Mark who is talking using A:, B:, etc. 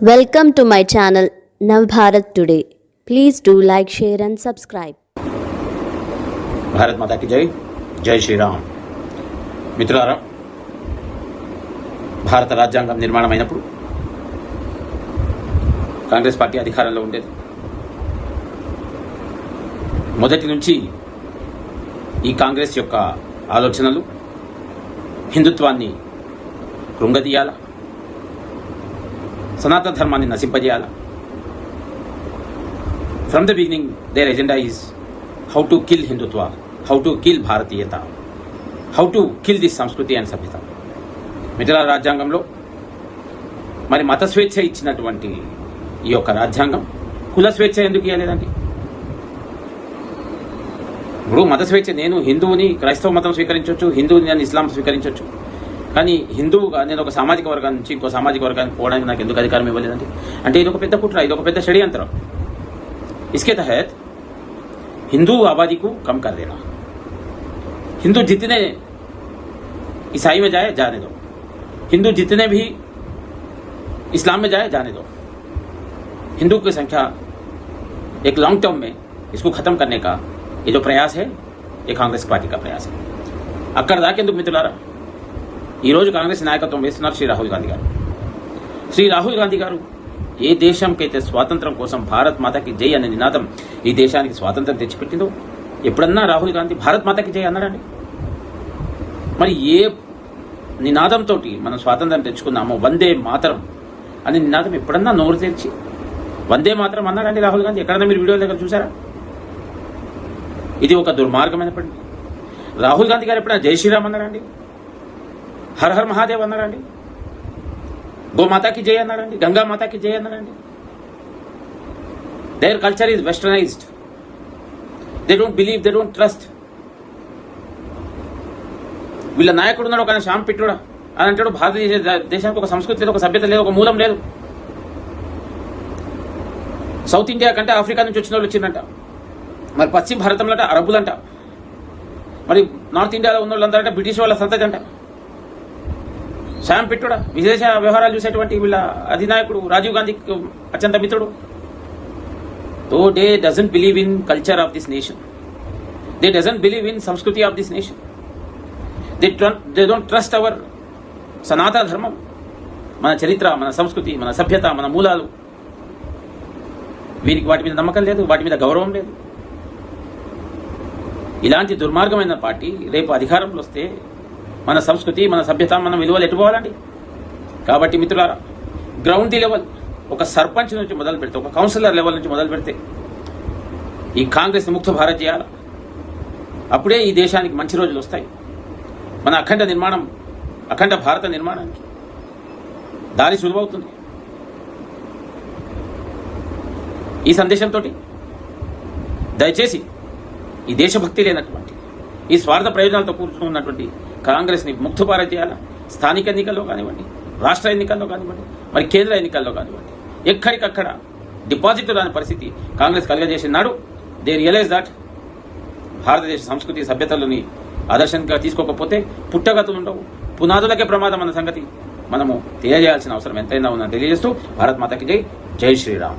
A: Welcome to my channel Navabharat today please do like share and subscribe
B: Bharat మాతాకి జై జై శ్రీరామ్ మిత్రులారా భారత రాజ్యాంగం నిర్మాణం అయినప్పుడు కాంగ్రెస్ పార్టీ అధికారంలో ఉండేది మొదటి నుంచి ఈ కాంగ్రెస్ యొక్క ఆలోచనలు హిందుత్వాన్ని కృంగదీయాలా సనాతన ధర్మాన్ని నశింపజేయాల? From the beginning their agenda is how to kill Hindutva how to kill భారతీయత how to kill this సంస్కృతి అండ్ సభ్యత మిథిలా రాజ్యాంగంలో మరి మత స్వేచ్ఛ ఇచ్చినటువంటి ఈ యొక్క రాజ్యాంగం కుల స్వేచ్ఛ ఎందుకు ఇవ్వలేదండి ఇప్పుడు మత స్వేచ్ఛ నేను హిందువుని క్రైస్తవ మతం స్వీకరించవచ్చు హిందువుని నేను ఇస్లాం స్వీకరించవచ్చు కానీ హిందువుగా నేను ఒక సామాజిక వర్గం నుంచి ఇంకో సామాజిక వర్గానికి పోవడానికి నాకు ఎందుకు అధికారం ఇవ్వలేదండి అంటే ఇది ఒక పెద్ద కుట్ర ఇది ఒక పెద్ద షడ్యంతరం इसके तहत हिंदू आबादी को कम कर देना हिंदू जितने ईसाई में जाए जाने दो हिंदू जितने भी इस्लाम में जाए जाने दो हिंदू की संख्या एक लॉन्ग टर्म में इसको खत्म करने का ये जो प्रयास है ये कांग्रेस पार्टी का प्रयास है అక్కడ దాకెందుకు మిత్రులారా ఈరోజు కాంగ్రెస్ నాయకత్వం వేస్తున్నారు శ్రీ రాహుల్ గాంధీ గారు. శ్రీ రాహుల్ గాంధీ గారు ఏ దేశంకైతే స్వాతంత్రం కోసం భారత్ మాతకి జై అనే నినాదం ఈ దేశానికి స్వాతంత్రం తెచ్చిపెట్టిందో ఎప్పుడన్నా రాహుల్ గాంధీ భారత్ మాతకి జై అన్నాడండి? మరి ఏ నినాదంతో మనం స్వాతంత్రం తెచ్చుకున్నామో వందే మాతరం అనే నినాదం ఎప్పుడన్నా నోరు తెరిచి వందే మాతరం అన్నాడండి రాహుల్ గాంధీ? ఎక్కడన్నా మీరు వీడియో దగ్గర చూసారా? ఇది ఒక దుర్మార్గమైన పని రాహుల్ గాంధీ గారు ఎప్పుడైనా జై శ్రీరామ్ అన్నాడండి హర హర్ మహాదేవ్ అన్నారండి. గోమాతాకి జై అన్నారండి. గంగా మాతాకి జై అన్నారండి. Their culture is westernised they don't believe they don't trust వీళ్ళ నాయకుడు ఉన్నాడు ఒక శ్యామ్ పిట్టుడా. అని అంటాడు భారతదేశ దేశానికి ఒక సంస్కృతి లేదు ఒక సభ్యత లేదు ఒక మూలం లేదు. సౌత్ ఇండియా కంటే ఆఫ్రికా నుంచి వచ్చిన వాళ్ళు వచ్చిందంట. మరి పశ్చిమ భారతంలో అంటే అరబ్బులంట. మరి నార్త్ ఇండియాలో ఉన్న వాళ్ళందరంటే బ్రిటిష్ వాళ్ళ సంతతి అంట. శ్యామ్ పిట్టుడా విదేశ వ్యవహారాలు చూసేటువంటి వీళ్ళ అధినాయకుడు రాజీవ్ గాంధీ అత్యంత మిత్రుడు. Though they doesn't believe in culture of this nation they doesn't believe in సంస్కృతి of this nation they they don't trust our సనాతన ధర్మం. మన చరిత్ర మన సంస్కృతి మన సభ్యత మన మూలాలు. వీరికి వాటి మీద నమ్మకం లేదు వాటి మీద గౌరవం లేదు. ఇలాంటి దుర్మార్గమైన పార్టీ రేపు అధికారంలో వస్తే మన సంస్కృతి మన సభ్యత మన విలువలు ఎట్టుకోవాలండి కాబట్టి మిత్రులారా గ్రౌండ్ లెవెల్ ఒక సర్పంచ్ నుంచి మొదలు పెడితే ఒక కౌన్సిలర్ లెవెల్ నుంచి మొదలు పెడితే ఈ కాంగ్రెస్ ముక్త భారత్ చేయాలి? అప్పుడే ఈ దేశానికి మంచి రోజులు వస్తాయి. మన అఖండ నిర్మాణం అఖండ భారత నిర్మాణానికి దారి సులువవుతుంది. ఈ సందేశంతో దయచేసి ఈ దేశభక్తి లేనటువంటి ఈ స్వార్థ ప్రయోజనాలతో కూర్చున్నటువంటి కాంగ్రెస్ని ముక్తుపార చేయాలా? స్థానిక ఎన్నికల్లో కానివ్వండి రాష్ట్ర ఎన్నికల్లో కానివ్వండి మరి కేంద్ర ఎన్నికల్లో కానివ్వండి. ఎక్కడికక్కడ డిపాజిట్ రాని పరిస్థితి కాంగ్రెస్ కలగజేసిన నాడు దే రియలైజ్ దాట్ భారతదేశ సంస్కృతి సభ్యతలని ఆదర్శంగా తీసుకోకపోతే పుట్టగతులు ఉండవు. పునాదులకే ప్రమాదం అన్న సంగతి మనము తెలియజేయాల్సిన అవసరం ఎంతైనా ఉందని తెలియజేస్తూ భారత్ మాతకి జై. జై శ్రీరామ్.